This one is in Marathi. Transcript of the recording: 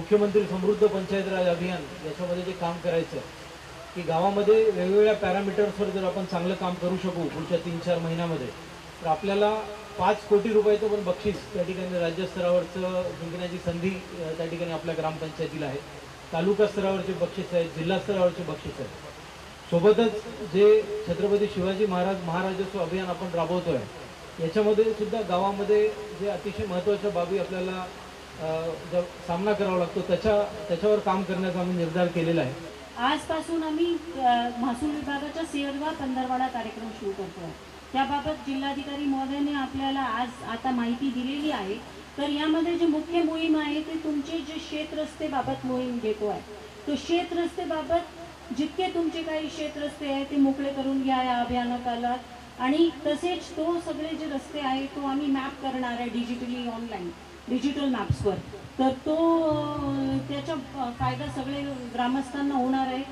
मुख्यमंत्री समृद्ध पंचायत राज अभियान याच्यामध्ये जे काम करायचं की गावामध्ये वेगवेगळ्या पॅरामीटर्सवर जर आपण चांगलं काम करू शकू पुढच्या तीन चार महिन्यामध्ये तर आपल्याला पाच कोटी रुपयाचं पण बक्षीस त्या ठिकाणी राज्यस्तरावरचं जिंकण्याची संधी त्या ठिकाणी आपल्या ग्रामपंचायतीला आहे. तालुका स्तरावरचे बक्षीस आहेत जिल्हा स्तरावरचे बक्षीस आहेत. सोबतच जे छत्रपती शिवाजी महाराज महाराजस्व अभियान आपण राबवतोय याच्यामध्ये सुद्धा गावामध्ये जे अतिशय महत्त्वाच्या बाबी आपल्याला सामना करावा लागतो त्याच्या त्याच्यावर काम करण्याचा आम्ही निर्धार केलेला आहे. आजपासून आम्ही महसूल विभागाच्या सेरवा पंधरवाडा कार्यक्रम सुरू करतो आहे त्याबाबत जिल्हाधिकारी महोदयाने आपल्याला आज आता माहिती दिलेली आहे. तर यामध्ये जे मुख्य मोहीम आहे ते तुमचे जे शेत मोहीम घेतो आहे. तो शेत रस्तेबाबत जितके तुमचे काही शेत रस्ते आहे ते मोकळे करून घ्या या अभियानाकाला. आणि तसेच तो सगळे जे रस्ते आहे तो आम्ही मॅप करणार आहे डिजिटली ऑनलाईन. डिजिटल मॅप्सवर तर तो त्याचा फायदा सगळे ग्रामस्थांना होणार आहे.